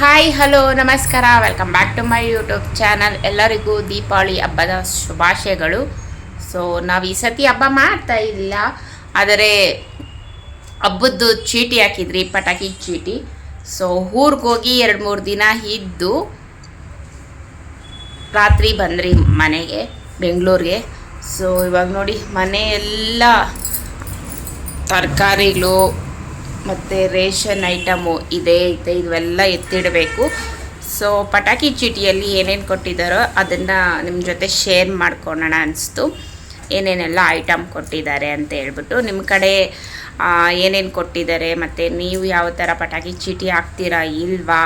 Hi hello ನಮಸ್ಕಾರ. Welcome back to my YouTube channel ಎಲ್ಲರಿಗೂ ದೀಪಾವಳಿ ಹಬ್ಬದ ಶುಭಾಶಯಗಳು. ಸೊ ನಾವು ಈ ಸತಿ ಹಬ್ಬ ಮಾಡ್ತಾ ಇಲ್ಲ. ಆದರೆ, ಹಬ್ಬದ್ದು ಚೀಟಿ ಹಾಕಿದ್ರಿ, ಪಟಾಕಿ ಚೀಟಿ. ಸೊ ಹೋಗಿ ಎರಡು ಮೂರು ದಿನ ಇದ್ದು, ರಾತ್ರಿ ಬಂದ್ರಿ ಮನೆಗೆ, ಬೆಂಗಳೂರಿಗೆ. ಸೊ ಇವಾಗ ನೋಡಿ ಮನೆಯೆಲ್ಲ ತರಕಾರಿಗಳು ಮತ್ತು ರೇಷನ್ ಐಟಮು ಇದೆ ಇದೆ, ಇವೆಲ್ಲ ಎತ್ತಿಡಬೇಕು. ಸೊ ಪಟಾಕಿ ಚೀಟಿಯಲ್ಲಿ ಏನೇನು ಕೊಟ್ಟಿದ್ದಾರೋ ಅದನ್ನು ನಿಮ್ಮ ಜೊತೆ ಶೇರ್ ಮಾಡ್ಕೊಳ್ಳೋಣ ಅನಿಸ್ತು. ಏನೇನೆಲ್ಲ ಐಟಮ್ ಕೊಟ್ಟಿದ್ದಾರೆ ಅಂತ ಹೇಳ್ಬಿಟ್ಟು ನಿಮ್ಮ ಕಡೆ ಏನೇನು ಕೊಟ್ಟಿದ್ದಾರೆ ಮತ್ತು ನೀವು ಯಾವ ಥರ ಪಟಾಕಿ ಚೀಟಿ ಹಾಕ್ತೀರಾ ಇಲ್ವಾ?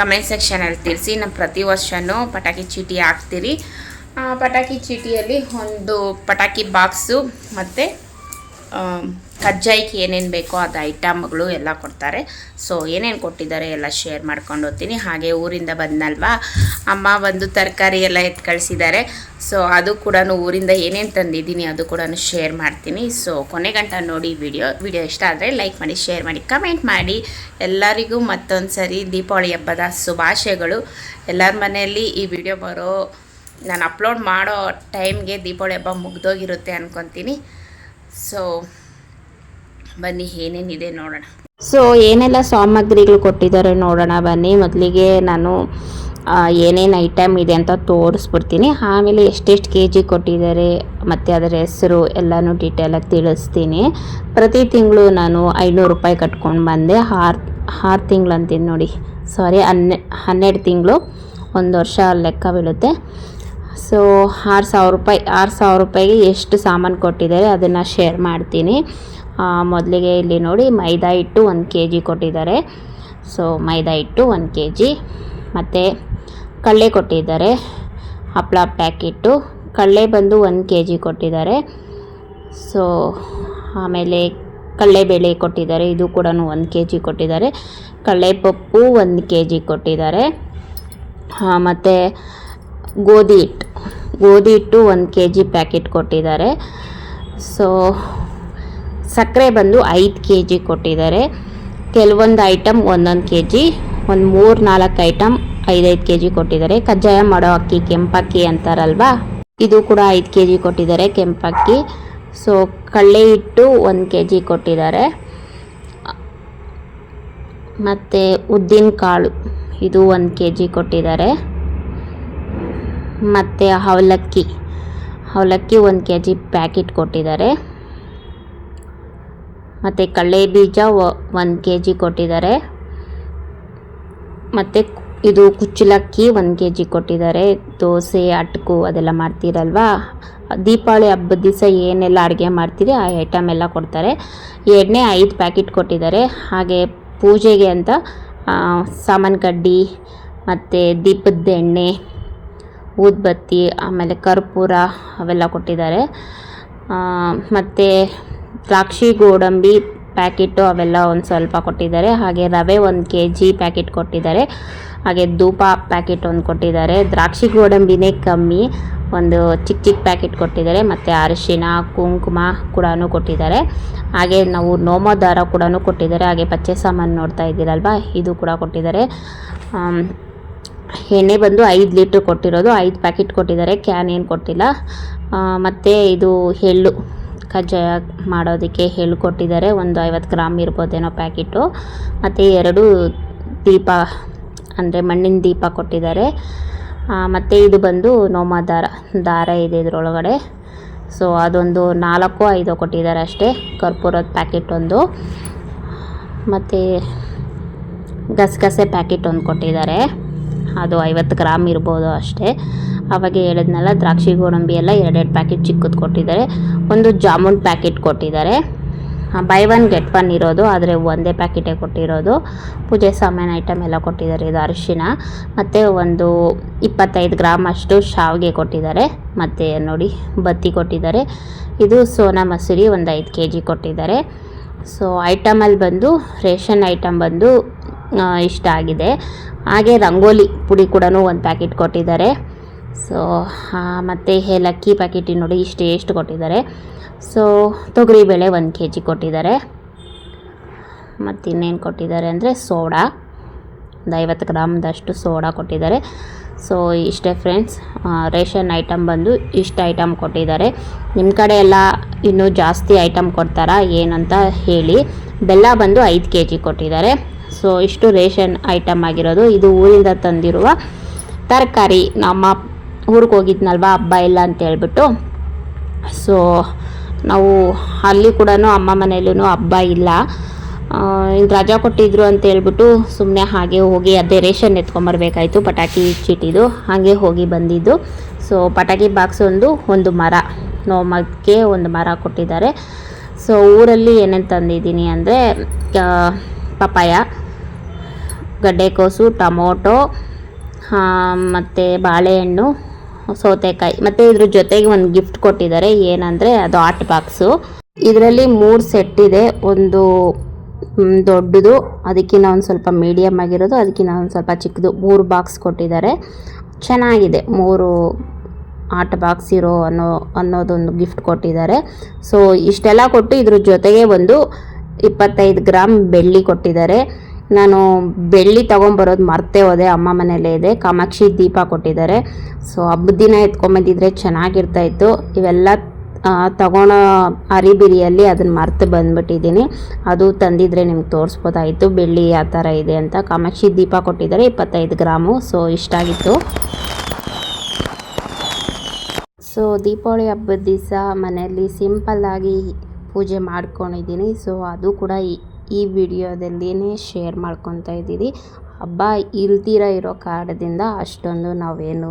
ಕಮೆಂಟ್ ಸೆಕ್ಷನಲ್ಲಿ ತಿಳಿಸಿ, ನಾನು ಪ್ರತಿ ವರ್ಷವೂ ಪಟಾಕಿ ಚೀಟಿ ಹಾಕ್ತೀರಿ ಪಟಾಕಿ ಚೀಟಿಯಲ್ಲಿ ಒಂದು ಪಟಾಕಿ ಬಾಕ್ಸು ಮತ್ತು ಕಜ್ಜಾಯಕ್ಕೆ ಏನೇನು ಬೇಕೋ ಅದು ಐಟಮ್ಗಳು ಎಲ್ಲ ಕೊಡ್ತಾರೆ. ಸೊ ಏನೇನು ಕೊಟ್ಟಿದ್ದಾರೆ ಎಲ್ಲ ಶೇರ್ ಮಾಡ್ಕೊಂಡು ಹೋಗ್ತೀನಿ. ಹಾಗೆ ಊರಿಂದ ಬಂದಲ್ವಾ ಅಮ್ಮ ಬಂದು ತರಕಾರಿ ಎಲ್ಲ ಎತ್ತು ಕಳಿಸಿದ್ದಾರೆ. ಸೊ ಅದು ಕೂಡ ಊರಿಂದ ಏನೇನು ತಂದಿದ್ದೀನಿ ಅದು ಕೂಡ ಶೇರ್ ಮಾಡ್ತೀನಿ. ಸೊ ಕೊನೆ ಗಂಟ ನೋಡಿ ವಿಡಿಯೋ ವಿಡಿಯೋ ಇಷ್ಟ ಆದರೆ ಲೈಕ್ ಮಾಡಿ ಶೇರ್ ಮಾಡಿ ಕಮೆಂಟ್ ಮಾಡಿ. ಎಲ್ಲರಿಗೂ ಮತ್ತೊಂದು ಸರಿ ದೀಪಾವಳಿ ಹಬ್ಬದ ಶುಭಾಶಯಗಳು. ಎಲ್ಲರ ಮನೆಯಲ್ಲಿ ಈ ವಿಡಿಯೋ ಬರೋ, ನಾನು ಅಪ್ಲೋಡ್ ಮಾಡೋ ಟೈಮ್ಗೆ ದೀಪಾವಳಿ ಹಬ್ಬ ಮುಗ್ದೋಗಿರುತ್ತೆ ಅನ್ಕೊತೀನಿ. ಸೊ ಬನ್ನಿ, ಏನೇನಿದೆ ನೋಡೋಣ. ಸೊ ಏನೆಲ್ಲ ಸಾಮಗ್ರಿಗಳು ಕೊಟ್ಟಿದ್ದಾರೆ ನೋಡೋಣ ಬನ್ನಿ. ಮೊದಲಿಗೆ ನಾನು ಏನೇನು ಐಟಮ್ ಇದೆ ಅಂತ ತೋರಿಸ್ಬಿಡ್ತೀನಿ. ಆಮೇಲೆ ಎಷ್ಟೆಷ್ಟು ಕೆ ಜಿ ಕೊಟ್ಟಿದ್ದಾರೆ, ಮತ್ತು ಅದರ ಹೆಸರು ಎಲ್ಲನೂ ಡೀಟೇಲಾಗಿ ತಿಳಿಸ್ತೀನಿ. ಪ್ರತಿ ತಿಂಗಳು ನಾನು ಐನೂರು ರೂಪಾಯಿ ಕಟ್ಕೊಂಡು ಬಂದೆ. ಆರು ಆರು ತಿಂಗಳು ಅಂತೀನಿ ನೋಡಿ. ಸಾರಿ ಹನ್ನೆ, ಹನ್ನೆರಡು ತಿಂಗಳು, ಒಂದು ವರ್ಷ ಲೆಕ್ಕ ಬೀಳುತ್ತೆ. ಸೊ ಆರು ಸಾವಿರ ರೂಪಾಯಿ, ಆರು ಸಾವಿರ ರೂಪಾಯಿಗೆ ಎಷ್ಟು ಸಾಮಾನು ಕೊಟ್ಟಿದ್ದಾರೆ ಅದನ್ನು ಶೇರ್ ಮಾಡ್ತೀನಿ. ಮೊದಲಿಗೆ ಇಲ್ಲಿ ನೋಡಿ ಮೈದಾ ಹಿಟ್ಟು ಒಂದು ಕೆ ಜಿ ಕೊಟ್ಟಿದ್ದಾರೆ. ಸೊ ಮೈದಾ ಹಿಟ್ಟು ಒಂದು ಕೆ ಜಿ ಮತ್ತು ಕಡಲೆ ಕೊಟ್ಟಿದ್ದಾರೆ. ಹಪ್ಪಳ ಪ್ಯಾಕೆಟು ಕಡಲೆ ಬಂದು ಒಂದು ಕೆ ಜಿ ಕೊಟ್ಟಿದ್ದಾರೆ. ಸೊ ಆಮೇಲೆ ಕಡಲೆಬೇಳೆ ಕೊಟ್ಟಿದ್ದಾರೆ. ಇದು ಕೂಡ ಒಂದು ಕೆ ಜಿ ಕೊಟ್ಟಿದ್ದಾರೆ ಕಡಲೆಪಪ್ಪು ಒಂದು ಕೆ ಜಿ ಕೊಟ್ಟಿದ್ದಾರೆ ಮತ್ತು ಗೋಧಿ ಹಿಟ್ಟು. ಗೋಧಿ ಹಿಟ್ಟು ಒಂದು ಕೆ ಜಿ ಪ್ಯಾಕೆಟ್ ಕೊಟ್ಟಿದ್ದಾರೆ. ಸೊ ಸಕ್ಕರೆ ಬಂದು ಐದು ಕೆ ಜಿ ಕೊಟ್ಟಿದ್ದಾರೆ. ಕೆಲವೊಂದು ಐಟಮ್ ಒಂದೊಂದು ಕೆ ಜಿ ಒಂದು ಮೂರು ನಾಲ್ಕು ಐಟಮ್ ಐದೈದು ಕೆ ಜಿ ಕೊಟ್ಟಿದ್ದಾರೆ. ಕಜ್ಜಾಯ ಮಾಡೋ ಅಕ್ಕಿ, ಕೆಂಪಕ್ಕಿ ಅಂತಾರಲ್ವಾ? ಇದು ಕೂಡ ಐದು ಕೆ ಜಿ ಕೊಟ್ಟಿದ್ದಾರೆ ಕೆಂಪಕ್ಕಿ. ಸೊ ಕಳ್ಳೆ ಹಿಟ್ಟು ಒಂದು ಕೆ ಜಿ ಕೊಟ್ಟಿದ್ದಾರೆ. ಮತ್ತು ಉದ್ದಿನ ಕಾಳು ಇದು ಒಂದು ಕೆ ಜಿ ಕೊಟ್ಟಿದ್ದಾರೆ. ಮತ್ತು ಅವಲಕ್ಕಿ ಅವಲಕ್ಕಿ ಒಂದು ಕೆ ಜಿ ಪ್ಯಾಕೆಟ್ ಕೊಟ್ಟಿದ್ದಾರೆ. ಮತ್ತು ಕಡಲೆ ಬೀಜ ಒಂದು ಕೆ ಜಿ ಕೊಟ್ಟಿದ್ದಾರೆ. ಮತ್ತು ಇದು ಕುಚ್ಚಲಕ್ಕಿ ಒಂದು ಕೆ ಜಿ ಕೊಟ್ಟಿದ್ದಾರೆ. ದೋಸೆ, ಅಟ್ಕು ಅದೆಲ್ಲ ಮಾಡ್ತೀರಲ್ವಾ? ದೀಪಾವಳಿ ಹಬ್ಬದ ದಿವಸ ಏನೆಲ್ಲ ಅಡುಗೆ ಮಾಡ್ತೀರಿ? ಆ ಐಟಮ್ ಎಲ್ಲ ಕೊಡ್ತಾರೆ. ಎಣ್ಣೆ ಐದು ಪ್ಯಾಕೆಟ್ ಕೊಟ್ಟಿದ್ದಾರೆ. ಹಾಗೆ ಪೂಜೆಗೆ ಅಂತ ಸಾಮಾನು ಕಡ್ಡಿ, ಮತ್ತು ದೀಪದ ಎಣ್ಣೆ, ಊದ್ಬತ್ತಿ, ಆಮೇಲೆ ಕರ್ಪೂರ ಅವೆಲ್ಲ ಕೊಟ್ಟಿದ್ದಾರೆ. ಮತ್ತು ದ್ರಾಕ್ಷಿ, ಗೋಡಂಬಿ ಪ್ಯಾಕೆಟು ಅವೆಲ್ಲ ಒಂದು ಸ್ವಲ್ಪ ಕೊಟ್ಟಿದ್ದಾರೆ. ಹಾಗೆ ರವೆ ಒಂದು ಕೆ ಜಿ ಪ್ಯಾಕೆಟ್ ಕೊಟ್ಟಿದ್ದಾರೆ. ಹಾಗೆ ಧೂಪ ಪ್ಯಾಕೆಟ್ ಒಂದು ಕೊಟ್ಟಿದ್ದಾರೆ. ದ್ರಾಕ್ಷಿ, ಗೋಡಂಬಿನೇ ಕಮ್ಮಿ. ಒಂದು ಚಿಕ್ಕ ಚಿಕ್ಕ ಪ್ಯಾಕೆಟ್ ಕೊಟ್ಟಿದ್ದಾರೆ. ಮತ್ತು ಅರಿಶಿನ ಕುಂಕುಮ ಕೂಡ ಕೊಟ್ಟಿದ್ದಾರೆ. ಹಾಗೆ ನಾವು ನೋಮೋ ದಾರ ಕೂಡ ಕೊಟ್ಟಿದ್ದಾರೆ. ಹಾಗೆ ಪಚ್ಚೆ ಸಾಮಾನು ನೋಡ್ತಾ ಇದ್ದೀರಲ್ವ? ಇದು ಕೂಡ ಕೊಟ್ಟಿದ್ದಾರೆ. ಎಣ್ಣೆ ಬಂದು ಐದು ಲೀಟ್ರ್ ಕೊಟ್ಟಿರೋದು. ಐದು ಪ್ಯಾಕೆಟ್ ಕೊಟ್ಟಿದ್ದಾರೆ. ಕ್ಯಾನ್ ಏನು ಕೊಟ್ಟಿಲ್ಲ. ಮತ್ತು ಇದು ಎಳ್ಳು. ಕಜ್ಜಾಯ ಮಾಡೋದಕ್ಕೆ ಹೇಳಿಕೊಟ್ಟಿದ್ದಾರೆ. ಕೊಟ್ಟಿದ್ದಾರೆ ಒಂದು ಐವತ್ತು ಗ್ರಾಮ್ ಇರ್ಬೋದೇನೋ ಪ್ಯಾಕೆಟು. ಮತ್ತು ಎರಡು ದೀಪ, ಅಂದರೆ ಮಣ್ಣಿನ ದೀಪ ಕೊಟ್ಟಿದ್ದಾರೆ. ಮತ್ತು ಇದು ಬಂದು ನೋಮ ದಾರ ದಾರ ಇದೆ ಇದರೊಳಗಡೆ. ಸೊ ಅದೊಂದು ನಾಲ್ಕು, ಐದು ಕೊಟ್ಟಿದ್ದಾರೆ ಅಷ್ಟೇ, ಕರ್ಪೂರದ ಪ್ಯಾಕೆಟ್ ಒಂದು. ಮತ್ತು ಗಸಗಸೆ ಪ್ಯಾಕೆಟ್ ಒಂದು ಕೊಟ್ಟಿದ್ದಾರೆ. ಅದು ಐವತ್ತು ಗ್ರಾಮ್ ಇರ್ಬೋದು ಅಷ್ಟೇ. ಅವಾಗ ಹೇಳಿದ್ನಲ್ಲ, ದ್ರಾಕ್ಷಿ ಗೋಡಂಬಿ ಎಲ್ಲ ಎರಡೆರಡು ಪ್ಯಾಕೆಟ್ ಚಿಕ್ಕದು ಕೊಟ್ಟಿದ್ದಾರೆ. ಒಂದು ಜಾಮೂನ್ ಪ್ಯಾಕೆಟ್ ಕೊಟ್ಟಿದ್ದಾರೆ. ಬೈ ಒನ್ ಗೆಟ್ ಒನ್ ಇರೋದು, ಆದರೆ ಒಂದೇ ಪ್ಯಾಕೆಟೇ ಕೊಟ್ಟಿರೋದು. ಪೂಜೆ ಸಾಮಾನು ಐಟಮ್ ಎಲ್ಲ ಕೊಟ್ಟಿದ್ದಾರೆ ಇದು ಅರಿಶಿನ. ಮತ್ತು ಒಂದು ಇಪ್ಪತ್ತೈದು ಗ್ರಾಮ್ ಅಷ್ಟು ಶಾವಿಗೆ ಕೊಟ್ಟಿದ್ದಾರೆ. ಮತ್ತು ನೋಡಿ, ಬತ್ತಿ ಕೊಟ್ಟಿದ್ದಾರೆ. ಇದು ಸೋನಾ ಮಸೂರಿ ಒಂದು ಐದು ಕೆ ಜಿ ಕೊಟ್ಟಿದ್ದಾರೆ ಸೊ ಐಟಮಲ್ಲಿ ಬಂದು, ರೇಷನ್ ಐಟಮ್ ಬಂದು ಇಷ್ಟ ಆಗಿದೆ. ಹಾಗೆ ರಂಗೋಲಿ ಪುಡಿ ಕೂಡ ಒಂದು ಪ್ಯಾಕೆಟ್ ಕೊಟ್ಟಿದ್ದಾರೆ. ಸೊ ಮತ್ತು ಏಲಕ್ಕಿ ಪ್ಯಾಕೆಟಿ ನೋಡಿ ಇಷ್ಟು ಎಷ್ಟು ಕೊಟ್ಟಿದ್ದಾರೆ. ಸೊ ತೊಗರಿಬೇಳೆ ಒಂದು ಕೆ ಜಿ ಕೊಟ್ಟಿದ್ದಾರೆ. ಮತ್ತು ಇನ್ನೇನು ಕೊಟ್ಟಿದ್ದಾರೆ ಅಂದರೆ ಸೋಡಾ. ಒಂದು ಐವತ್ತು ಗ್ರಾಮ್ದಷ್ಟು ಸೋಡಾ ಕೊಟ್ಟಿದ್ದಾರೆ. ಸೊ ಇಷ್ಟೇ ಫ್ರೆಂಡ್ಸ್ ರೇಷನ್ ಐಟಮ್ ಬಂದು ಇಷ್ಟು ಐಟಮ್ ಕೊಟ್ಟಿದ್ದಾರೆ. ನಿಮ್ಮ ಕಡೆ ಎಲ್ಲ ಇನ್ನೂ ಜಾಸ್ತಿ ಐಟಮ್ ಕೊಡ್ತಾರಾ, ಏನಂತ ಹೇಳಿ. ಬೆಲ್ಲ ಬಂದು ಐದು ಕೆ ಜಿ ಕೊಟ್ಟಿದ್ದಾರೆ. ಸೊ ಇಷ್ಟು ರೇಷನ್ ಐಟಮ್ ಆಗಿರೋದು. ಇದು ಊರಿಂದ ತಂದಿರುವ ತರಕಾರಿ. ನಮ್ಮ ಊರಿಗೆ ಹೋಗಿದ್ನಲ್ವ, ಹಬ್ಬ ಇಲ್ಲ ಅಂತ ಹೇಳ್ಬಿಟ್ಟು. ಸೊ ನಾವು ಅಲ್ಲಿ ಕೂಡ ಅಮ್ಮ ಮನೆಯಲ್ಲೂ ಹಬ್ಬ ಇಲ್ಲ. ಇನ್ನು ರಜಾ ಕೊಟ್ಟಿದ್ರು ಅಂತ ಹೇಳ್ಬಿಟ್ಟು ಸುಮ್ಮನೆ ಹಾಗೆ ಹೋಗಿ ಅದೇ ರೇಷನ್ ಎತ್ಕೊಂಬರ್ಬೇಕಾಯ್ತು ಪಟಾಕಿ ಚೀಟಿದು. ಹಾಗೆ ಹೋಗಿ ಬಂದಿದ್ದು. ಸೊ ಪಟಾಕಿ ಬಾಕ್ಸ್ ಒಂದು ಒಂದು ಮರ. ನೋಮಕ್ಕೆ ಒಂದು ಮರ ಕೊಟ್ಟಿದ್ದಾರೆ. ಸೊ ಊರಲ್ಲಿ ಏನೇನು ತಂದಿದ್ದೀನಿ ಅಂದರೆ ಪಪಾಯ ಗಡ್ಡೆಕೋಸು, ಟೊಮೊಟೊ ಮತ್ತು ಬಾಳೆಹಣ್ಣು, ಸೌತೆಕಾಯಿ. ಮತ್ತು ಇದ್ರ ಜೊತೆಗೆ ಒಂದು ಗಿಫ್ಟ್ ಕೊಟ್ಟಿದ್ದಾರೆ. ಏನಂದರೆ ಅದು ಆಟ್ ಬಾಕ್ಸು ಇದರಲ್ಲಿ ಮೂರು ಸೆಟ್ ಇದೆ. ಒಂದು ದೊಡ್ಡದು ಅದಕ್ಕಿಂತ ಒಂದು ಸ್ವಲ್ಪ ಮೀಡಿಯಮ್ ಆಗಿರೋದು ಅದಕ್ಕಿಂತ ಒಂದು ಸ್ವಲ್ಪ ಚಿಕ್ಕದು. ಮೂರು ಬಾಕ್ಸ್ ಕೊಟ್ಟಿದ್ದಾರೆ. ಚೆನ್ನಾಗಿದೆ. ಮೂರು ಆಟ ಬಾಕ್ಸ್ ಇರೋ ಅನ್ನೋ, ಅನ್ನೋದೊಂದು ಗಿಫ್ಟ್ ಕೊಟ್ಟಿದ್ದಾರೆ. ಸೊ ಇಷ್ಟೆಲ್ಲ ಕೊಟ್ಟು ಇದ್ರ ಜೊತೆಗೆ ಒಂದು ಇಪ್ಪತ್ತೈದು ಗ್ರಾಮ್ ಬೆಳ್ಳಿ ಕೊಟ್ಟಿದ್ದಾರೆ. ನಾನು ಬೆಳ್ಳಿ ತೊಗೊಂಬರೋದು ಮರ್ತೇ ಹೋದೆ, ಅಮ್ಮ ಮನೆಯಲ್ಲೇ ಇದೆ, ಕಾಮಾಕ್ಷಿ ದೀಪ ಕೊಟ್ಟಿದ್ದಾರೆ. ಸೊ ಹಬ್ಬದ ದಿನ ಎತ್ಕೊಂಬಂದಿದ್ರೆ ಚೆನ್ನಾಗಿರ್ತಾಯಿತ್ತು. ಇವೆಲ್ಲ ತಗೊಳೋ ಅರಿಬಿರಿಯಲ್ಲಿ ಅದನ್ನು ಮರ್ತು ಬಂದ್ಬಿಟ್ಟಿದ್ದೀನಿ. ಅದು ತಂದಿದ್ರೆ ನಿಮ್ಗೆ ತೋರಿಸ್ಬೋದಾಯಿತು, ಬೆಳ್ಳಿ ಆ ಥರ ಇದೆ ಅಂತ. ಕಾಮಾಕ್ಷಿ ದೀಪ ಕೊಟ್ಟಿದ್ದಾರೆ, ಇಪ್ಪತ್ತೈದು ಗ್ರಾಮು. ಸೊ ಇಷ್ಟ ಆಗಿತ್ತು. ಸೊ ದೀಪಾವಳಿ ಹಬ್ಬದ ದಿವಸ ಮನೆಯಲ್ಲಿ ಸಿಂಪಲ್ಲಾಗಿ ಪೂಜೆ ಮಾಡ್ಕೊಂಡಿದ್ದೀನಿ. ಸೊ ಅದು ಕೂಡ ಈ ವಿಡಿಯೋದಲ್ಲಿ ವಿಡಿಯೋದಲ್ಲಿನೇ ಶೇರ್ ಮಾಡ್ಕೊತಾ ಇದ್ದೀವಿ ಹಬ್ಬ ಇಲ್ದಿರ ಇರೋ ಕಾರಣದಿಂದ ಅಷ್ಟೊಂದು ನಾವೇನು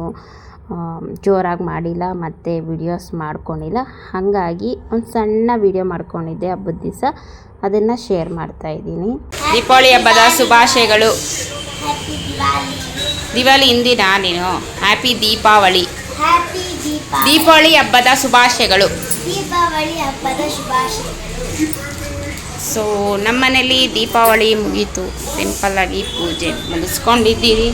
ಜೋರಾಗಿ ಮಾಡಿಲ್ಲ ಮತ್ತು ವಿಡಿಯೋಸ್ ಮಾಡ್ಕೊಂಡಿಲ್ಲ. ಹಾಗಾಗಿ ಒಂದು ಸಣ್ಣ ವಿಡಿಯೋ ಮಾಡ್ಕೊಂಡಿದ್ದೆ ಹಬ್ಬದ ದಿವಸ. ಅದನ್ನು ಶೇರ್ ಮಾಡ್ತಾ ಇದ್ದೀನಿ. ದೀಪಾವಳಿ ಹಬ್ಬದ ಶುಭಾಶಯಗಳು. ದಿವಾಲಿ ಹಿಂದಿನ ನೀನು? ಹ್ಯಾಪಿ ದೀಪಾವಳಿ ದೀಪಾವಳಿ ಹಬ್ಬದ ಶುಭಾಶಯಗಳು. ದೀಪಾವಳಿ ಹಬ್ಬದ ಶುಭಾಶಯ ಸೊ ನಮ್ಮನೇಲಿ ದೀಪಾವಳಿ ಮುಗೀತು. ಸಿಂಪಲ್ಲಾಗಿ ಪೂಜೆ ಮುಗಿಸ್ಕೊಂಡಿದ್ದೀರಿ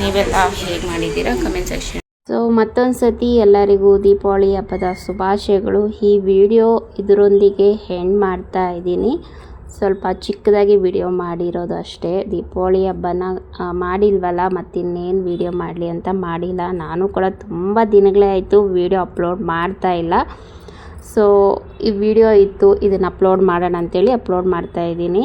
ನೀವೆಲ್ಲ ಹೇಗೆ ಮಾಡಿದ್ದೀರಾ ಕಮೆಂಟ್ ಸೆಕ್ಷನ್ ಸೊ ಮತ್ತೊಂದು ಸತಿ ಎಲ್ಲರಿಗೂ ದೀಪಾವಳಿ ಹಬ್ಬದ ಶುಭಾಶಯಗಳು. ಈ ವಿಡಿಯೋ ಇದರೊಂದಿಗೆ ಹೆಂಡ್ ಮಾಡ್ತಾ ಇದ್ದೀನಿ. ಸ್ವಲ್ಪ ಚಿಕ್ಕದಾಗಿ ವಿಡಿಯೋ ಮಾಡಿರೋದು ಅಷ್ಟೇ. ದೀಪಾವಳಿ ಹಬ್ಬನ ಮಾಡಿಲ್ವಲ್ಲ, ಮತ್ತಿನ್ನೇನು ವಿಡಿಯೋ ಮಾಡಲಿ ಅಂತ ಮಾಡಿಲ್ಲ. ನಾನು ಕೂಡ ತುಂಬ ದಿನಗಳೇ ಆಯಿತು ವಿಡಿಯೋ ಅಪ್ಲೋಡ್ ಮಾಡ್ತಾ ಇಲ್ಲ. ಸೊ ಈ ವಿಡಿಯೋ ಇತ್ತು ಇದನ್ನು ಅಪ್ಲೋಡ್ ಮಾಡೋಣ ಅಂತೇಳಿ ಅಪ್ಲೋಡ್ ಮಾಡ್ತಾ ಇದ್ದೀನಿ.